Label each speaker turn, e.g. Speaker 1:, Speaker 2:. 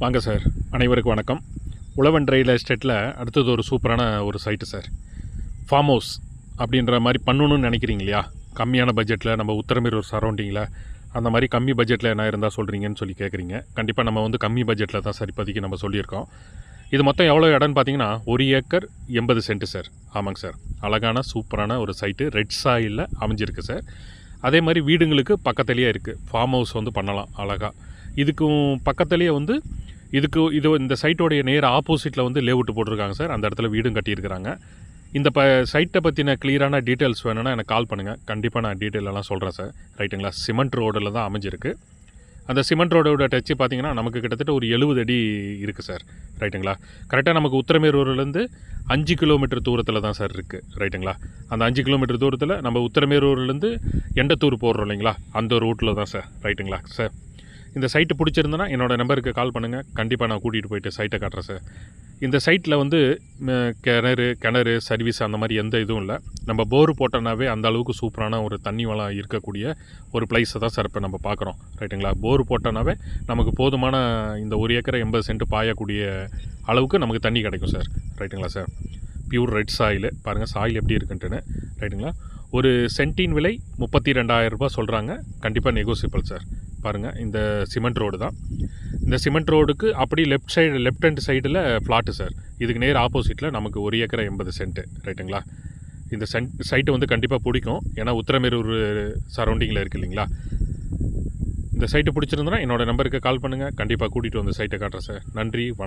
Speaker 1: வாங்க சார். அனைவருக்கும் வணக்கம். உழவன் ரயில் எஸ்டேட்டில் அடுத்தது ஒரு சூப்பரான ஒரு சைட்டு சார். ஃபார்ம் ஹவுஸ் அப்படின்ற மாதிரி பண்ணணும்னு நினைக்கிறீங்க இல்லையா? கம்மியான பட்ஜெட்டில் நம்ம உத்தரமேரூர் சரௌண்டிங்கில் அந்த மாதிரி கம்மி பட்ஜெட்டில் என்ன இருந்தால் சொல்கிறீங்கன்னு சொல்லி கேட்குறீங்க கண்டிப்பாக நம்ம வந்து கம்மி பட்ஜெட்டில் தான் சார் இப்போதைக்கு நம்ம சொல்லியிருக்கோம். இது மொத்தம் எவ்வளோ இடம்னு பார்த்தீங்கன்னா ஒரு ஏக்கர் எண்பது சென்ட் சார். ஆமாங்க சார். அழகான சூப்பரான ஒரு சைட்டு ரெட் சாயிலில் அமைஞ்சிருக்கு சார். அதே மாதிரி வீடுங்களுக்கு பக்கத்துலேயே இருக்குது ஃபார்ம் ஹவுஸ் வந்து பண்ணலாம் அழகாக இதுக்கும் பக்கத்துலேயே வந்து இதுக்கு இது இந்த சைட்டோடைய நேர் ஆப்போசிட்டில் வந்து லேவுட்டு போட்டிருக்காங்க சார். அந்த இடத்துல வீடும் கட்டியிருக்கிறாங்க. இந்த ப சைட்டை பற்றின கிளியரான டீட்டெயில்ஸ் வேணும்னா எனக்கு கால் பண்ணுங்கள் கண்டிப்பாக நான் டீட்டெயில் எல்லாம் சொல்கிறேன் சார். ரைட்டுங்களா சிமெண்ட் ரோடில் தான் அமைஞ்சிருக்கு. அந்த சிமெண்ட் ரோடோட டச்சு பார்த்தீங்கன்னா நமக்கு கிட்டத்தட்ட ஒரு எழுபது அடி இருக்குது சார். ரைட்டுங்களா கரெக்டாக நமக்கு உத்தரமேரூர்லேருந்து அஞ்சு கிலோமீட்டர் தூரத்தில் தான் சார் இருக்குது ரைட்டுங்களா அந்த அஞ்சு கிலோமீட்டர் தூரத்தில் நம்ம உத்தரமேரூர்லேருந்து எண்டத்தூர் போடுறோம் இல்லைங்களா? அந்த ரூட்டில் தான் சார். ரைட்டுங்களா சார். இந்த சைட்டு பிடிச்சிருந்தனா என்னோடய நம்பருக்கு கால் பண்ணுங்கள் கண்டிப்பாக நான் கூட்டிகிட்டு போயிட்டு சைட்டை காட்டுறேன் சார் இந்த சைட்டில் வந்து கிணறு கிணறு சர்வீஸ் அந்த மாதிரி எந்த இதுவும் இல்லை. நம்ம போர் போட்டோன்னாவே அந்த அளவுக்கு சூப்பரான ஒரு தண்ணி வளம் இருக்கக்கூடிய ஒரு பிளேஸை தான் சார் இப்போ நம்ம பார்க்குறோம் ரைட்டுங்களா போர் போட்டோன்னாவே நமக்கு போதுமான இந்த ஒரு ஏக்கரை எண்பது சென்ட் பாயக்கூடிய அளவுக்கு நமக்கு தண்ணி கிடைக்கும் சார் ரைட்டுங்களா சார் பியூர் ரெட் சாயில் பாருங்கள் சாயில் எப்படி இருக்குன்ட்டுன்னு. ரைட்டுங்களா ஒரு சென்டின் விலை முப்பத்தி ரெண்டாயிரம் ரூபாய் சொல்கிறாங்க கண்டிப்பாக நெகோசியபிள் சார் பாருங்கள் இந்த சிமெண்ட் ரோடு தான். இந்த சிமெண்ட் ரோடுக்கு அப்படி லெஃப்ட் சைடு லெஃப்ட் ஹேண்ட் சைடில் ஃப்ளாட்டு சார் இதுக்கு நேர் ஆப்போசிட்டில் நமக்கு ஒரு ஏக்கரை எண்பது சென்ட்டு ரைட்டுங்களா இந்த சென்ட் சைட்டு வந்து கண்டிப்பாக பிடிக்கும். ஏன்னா உத்தரமேரூர் சரௌண்டிங்கில் இருக்குது இல்லைங்களா? இந்த சைட்டு பிடிச்சிருந்தோன்னா என்னோட நம்பருக்கு கால் பண்ணுங்கள் கண்டிப்பாக கூட்டிகிட்டு வந்து சைட்டை காட்டுறேன் சார் நன்றி வணக்கம்.